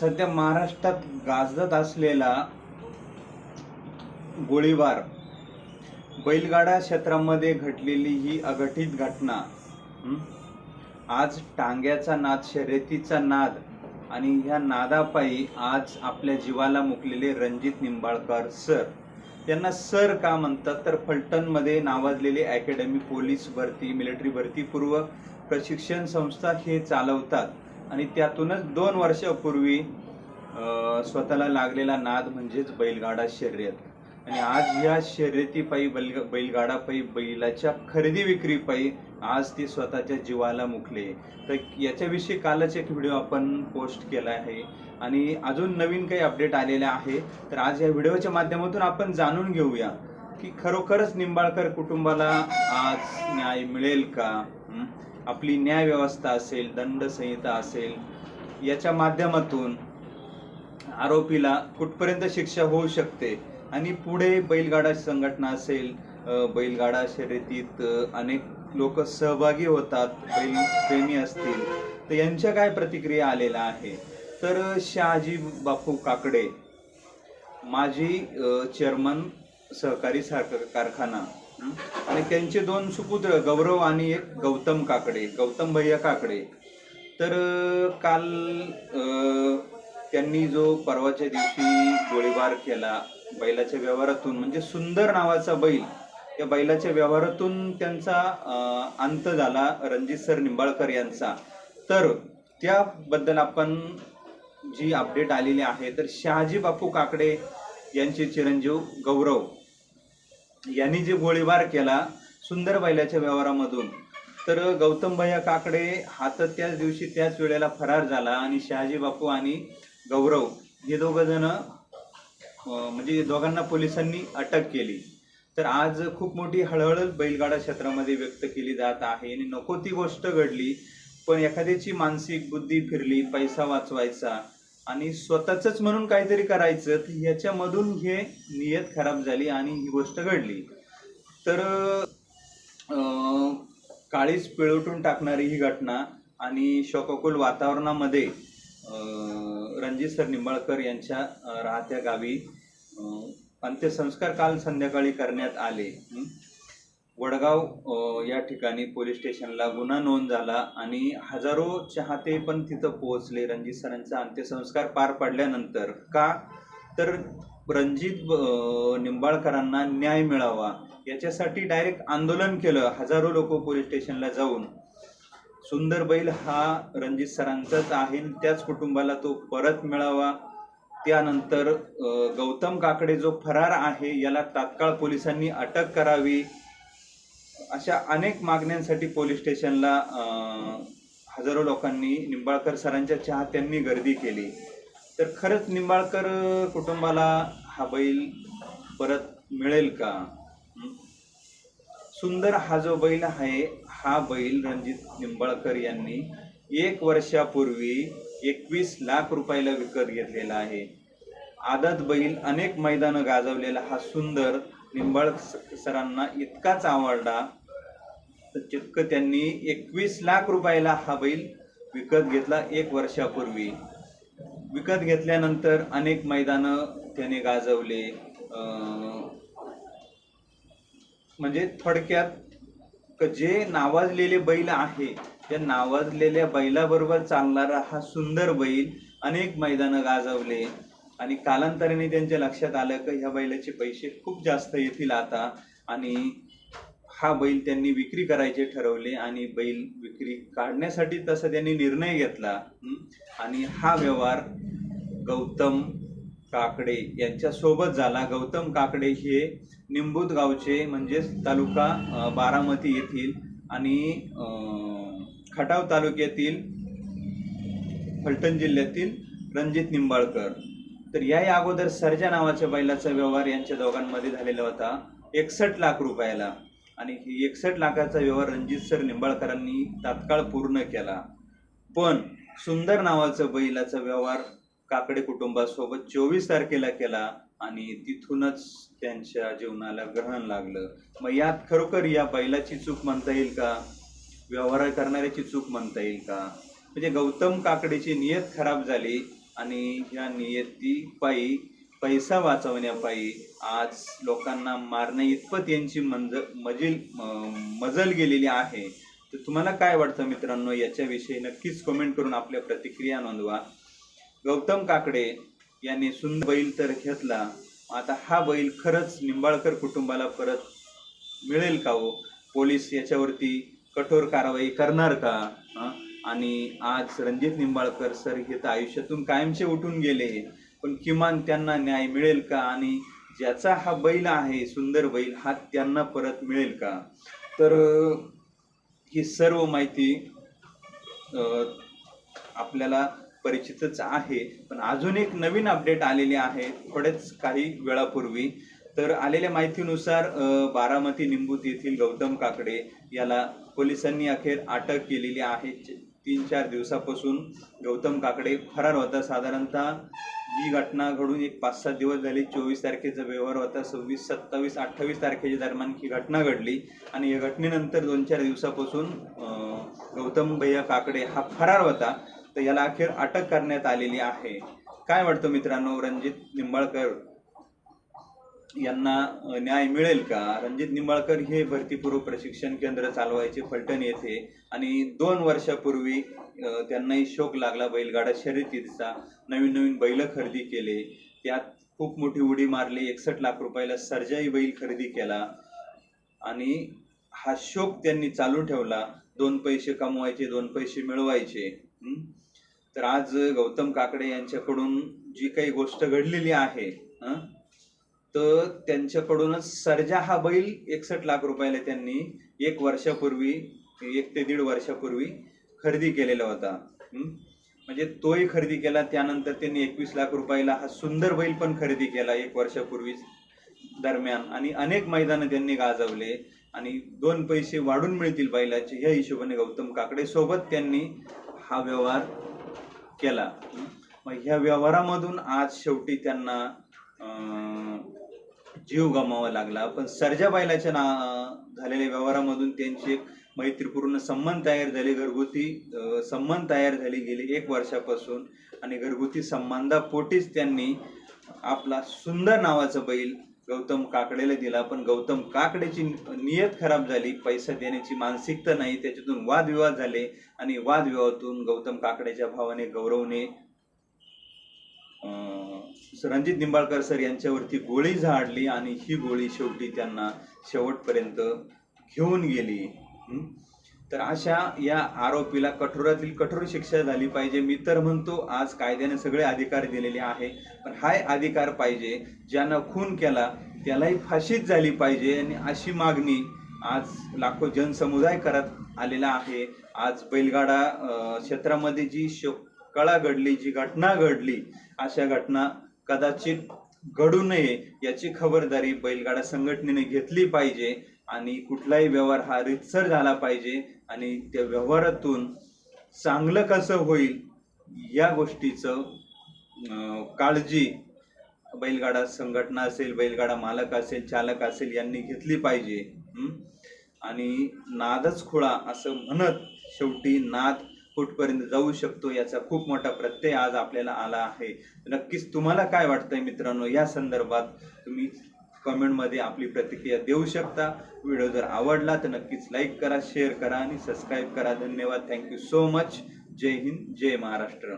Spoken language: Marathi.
सध्या महाराष्ट्रात गाजत असलेला गोळीबार बैलगाडा क्षेत्रामध्ये घडलेली ही अघटित घटना आज टांग्याचा नाद शर्यतीचा नाद आणि ह्या नादापायी आज आपल्या जीवाला मुकलेले रणजित निंबाळकर सर. त्यांना सर का म्हणतात? तर फलटणमध्ये नावाजलेली अकॅडमी पोलीस भरती मिलिटरी भरती पूर्व प्रशिक्षण संस्था हे चालवतात. आणि त्यातूनच दोन वर्षापूर्वी स्वतःला लागलेला नाद म्हणजेच बैलगाडा शर्यत. आणि आज या शर्यतीपायी बैल बैलगाडापायी बैलाच्या खरेदी विक्रीपायी आज ती स्वतःच्या जीवाला मुकले. तर याच्याविषयी कालच एक व्हिडिओ आपण पोस्ट केला आहे. आणि अजून नवीन काही अपडेट आलेले आहे. तर आज या व्हिडिओच्या माध्यमातून आपण जाणून घेऊया की खरोखरच निंबाळकर कुटुंबाला आज न्याय मिळेल का? आपली न्याय व्यवस्था असेल दंड संहिता असेल याच्या माध्यमातून आरोपीला कुठपर्यंत शिक्षा होऊ शकते? आणि पुढे बैलगाडा संघटना असेल बैलगाडा शर्यतीत अनेक लोक सहभागी होतात बैल प्रेमी असतील तर यांच्या काय प्रतिक्रिया आलेल्या आहे? तर शहाजी बापू काकडे माजी चेअरमन सहकारी साखर कारखाना आणि त्यांचे दोन सुपुत्र गौरव आणि एक गौतम काकडे गौतम भैया काकडे. तर काल त्यांनी जो परवाच्या दिवशी गोळीबार केला बैलाच्या व्यवहारातून म्हणजे सुंदर नावाचा बैल या बैलाच्या व्यवहारातून त्यांचा अंत झाला रणजित सर निंबाळकर यांचा. तर त्याबद्दल आपण जी अपडेट आलेली आहे तर शहाजी बापू काकडे यांचे चिरंजीव गौरव यांनी जे गोळीबार केला सुंदर बैलाच्या व्यवहारामधून तर गौतम भैया काकडे हा तर त्याच दिवशी त्याच वेळेला फरार झाला आणि शहाजी बापू आणि गौरव हे दोघं जण म्हणजे दोघांना पोलिसांनी अटक केली. तर आज खूप मोठी हळहळ बैलगाडा क्षेत्रामध्ये व्यक्त केली जात आहे आणि नको ती गोष्ट घडली पण एखाद्याची मानसिक बुद्धी फिरली पैसा वाचवायचा आणि स्वतःच म्हणून काहीतरी करायचं याच्यामधून ह्याच्यामधून हे नियत खराब झाली आणि ही गोष्ट घडली. तर काळीच पिळवटून टाकणारी ही घटना आणि शोकाकुल वातावरणामध्ये रणजित सर निंबाळकर यांच्या राहत्या गावी अंत्यसंस्कार काल संध्याकाळी करण्यात आले. वडगाव या ठिकाणी पोलीस स्टेशनला गुन्हा नोंद झाला आणि हजारो चाहते पण तिथं पोहोचले. रणजित सरांचा अंत्यसंस्कार पार पडल्यानंतर का? तर रणजित निंबाळकरांना न्याय मिळावा याच्यासाठी डायरेक्ट आंदोलन केलं हजारो लोक पोलीस स्टेशनला जाऊन. सुंदर बैल हा रणजित सरांचाच आहे त्याच कुटुंबाला तो परत मिळावा. त्यानंतर गौतम काकडे जो फरार आहे याला तात्काळ पोलिसांनी अटक करावी. अशा अनेक मागण्यांसाठी पोलीस स्टेशनला हजारो लोकांनी निंबाळकर सरांच्या चाहत्यांनी गर्दी केली. तर खरंच निंबाळकर कुटुंबाला हा बैल परत मिळेल का? सुंदर हा जो बैल आहे हा बैल रणजित निंबाळकर यांनी एक वर्षापूर्वी एकवीस लाख रुपयाला विकत घेतलेला आहे. आदत बैल अनेक मैदानं गाजवलेला हा सुंदर निंबाळ सरांना इतकाच आवडला. तर चक्क त्यांनी एकवीस लाख रुपयाला हा बैल विकत घेतला एक वर्षापूर्वी. विकत घेतल्यानंतर अनेक मैदानं त्याने गाजवले. म्हणजे थोडक्यात जे नावाजलेले बैल आहे त्या नावाजलेल्या बैलाबरोबर चालणारा हा सुंदर बैल अनेक मैदानं गाजवले. आणि कालांतराने त्यांच्या लक्षात आलं की ह्या बैलाचे पैसे खूप जास्त येतील आता. आणि हा बैल त्यांनी विक्री करायचे ठरवले आणि बैल विक्री काढण्यासाठी तसा त्यांनी निर्णय घेतला. आणि हा व्यवहार गौतम काकडे यांच्यासोबत झाला. गौतम काकडे हे निंबूत गावचे म्हणजेच तालुका बारामती येथील आणि खटाव तालुक्यातील फलटण जिल्ह्यातील रणजित निंबाळकर. तर याही अगोदर सर्जा नावाच्या बैलाचा व्यवहार यांच्या दोघांमध्ये झालेला होता. एकसष्ट लाख रुपयाला. आणि ही एकसष्ट लाखाचा व्यवहार रणजित सर निंबाळकरांनी तात्काळ पूर्ण केला. पण सुंदर नावाचं बैलाचा व्यवहार काकडे कुटुंबासोबत चोवीस तारखेला केला आणि तिथूनच त्यांच्या जीवनाला ग्रहण लागलं. मग यात खरोखर या बैलाची चूक म्हणता येईल का? व्यवहार करणाऱ्याची चूक म्हणता येईल का? म्हणजे गौतम काकडेची नियत खराब झाली. आणि ह्या नियतीपायी पैसा वाचवण्यापायी आज लोकांना मारणे इतपत यांची मंज मजिल मजल गेलेली आहे. तर तुम्हाला काय वाटतं मित्रांनो? याच्याविषयी नक्कीच कमेंट करून आपल्या प्रतिक्रिया नोंदवा. गौतम काकडे यांनी सुंदर बैल तर घेतला. आता हा बैल खरंच निंबाळकर कुटुंबाला परत मिळेल का हो? पोलीस याच्यावरती कठोर कारवाई करणार का? हां? आणि आज रणजित निंबाळकर सर हे तर आयुष्यातून कायमचे उठून गेले. पण किमान त्यांना न्याय मिळेल का? आणि ज्याचा हा बैल आहे सुंदर बैल हा त्यांना परत मिळेल का? तर ही सर्व माहिती अं, आपल्याला परिचितच आहे. पण अजून एक नवीन अपडेट आलेली आहे. थोडेच काही वेळापूर्वी तर आलेल्या माहितीनुसार बारामती निंबूत येथील गौतम काकडे याला पोलिसांनी अखेर अटक केलेली आहे. तीन चार दिवसापासून गौतम काकडे फरार होता. साधारणतः ही घटना घडून एक पाच सात दिवस झाली. चोवीस तारखेचा व्यवहार होता. सव्वीस सत्तावीस अठ्ठावीस तारखेच्या दरम्यान ही घटना घडली आणि या घटनेनंतर दोन चार दिवसापासून गौतम भैया काकडे हा फरार होता. तर याला अखेर अटक करण्यात आलेली आहे. काय वाटतं मित्रांनो रणजित निंबाळकर? यांना न्याय मिळेल का? रणजित निंबाळकर हे भरतीपूर्व प्रशिक्षण केंद्र चालवायचे फलटण येथे आणि दोन वर्षापूर्वी त्यांनाही शोक लागला बैलगाडा शर्यतीचा. नवीन नवीन बैल खरेदी केले. त्यात खूप मोठी उडी मारली. एकसष्ट लाख रुपयाला सर्जाई बैल खरेदी केला. आणि हा शोक त्यांनी चालू ठेवला. दोन पैसे कमवायचे दोन पैसे मिळवायचे. तर आज गौतम काकडे यांच्याकडून जी काही गोष्ट घडलेली आहे हं? तर त्यांच्याकडूनच सर्जा हा बैल एकसष्ट लाख रुपयाला त्यांनी एक वर्षापूर्वी एक ते दीड वर्षापूर्वी खरेदी केलेला होता. म्हणजे तोही खरेदी केला त्यानंतर त्यांनी एकवीस लाख रुपयाला हा सुंदर बैल पण खरेदी केला एक वर्षापूर्वी दरम्यान. आणि अनेक मैदानं त्यांनी गाजवले आणि दोन पैसे वाढून मिळतील बैलाचे ह्या हिशोबाने गौतम काकडे सोबत त्यांनी हा व्यवहार केला. मग ह्या व्यवहारामधून आज शेवटी त्यांना जीव गमावा लागला. पण सर्जाबाईलाच्या ना झालेल्या व्यवहारामधून त्यांची एक मैत्रीपूर्ण संबंध तयार झाले. घरगुती संबंध तयार झाले गेले एक वर्षापासून. आणि घरगुती संबंधापोटीच त्यांनी आपला सुंदर नावाचा बैल गौतम काकडेला दिला. पण गौतम काकडेची नियत खराब झाली. पैसा देण्याची मानसिकता नाही. त्याच्यातून वादविवाद झाले. आणि वादविवादातून गौतम काकडेच्या भावाने गौरवने रणजित निंबाळकर सर यांच्यावरती गोळी झाडली आणि ही गोळी शेवटी त्यांना शेवटपर्यंत घेऊन गेली. तर अशा या आरोपीला कठोरातील कठोर शिक्षा झाली पाहिजे. मी तर म्हणतो आज कायद्याने सगळे अधिकार दिलेले आहे. पण हाय अधिकार पाहिजे. ज्यानं खून केला त्यालाही फाशीच झाली पाहिजे. आणि अशी मागणी आज लाखो जनसमुदाय करत आलेला आहे. आज बैलगाडा क्षेत्रामध्ये जी शो कळा घडली जी घटना घडली अशा घटना कदाचित घडू नये याची खबरदारी बैलगाडा संघटनेने घेतली पाहिजे आणि कुठलाही व्यवहार हा रितसर झाला पाहिजे आणि त्या व्यवहारातून चांगलं कसं होईल या गोष्टीचं काळजी बैलगाडा संघटना असेल बैलगाडा मालक असेल चालक असेल यांनी घेतली पाहिजे. आणि नादच खुळा असं म्हणत शेवटी नाद कुठपर्यंत जाऊ शकतो याचा खूप मोठा प्रत्यय आज आपल्याला आला आहे. नक्कीच तुम्हाला काय वाटतंय मित्रांनो? या संदर्भात तुम्ही कमेंटमध्ये आपली प्रतिक्रिया देऊ शकता. व्हिडिओ जर आवडला तर नक्कीच लाईक करा शेअर करा आणि सबस्क्राईब करा. धन्यवाद. Thank you so much. जय हिंद. जय महाराष्ट्र.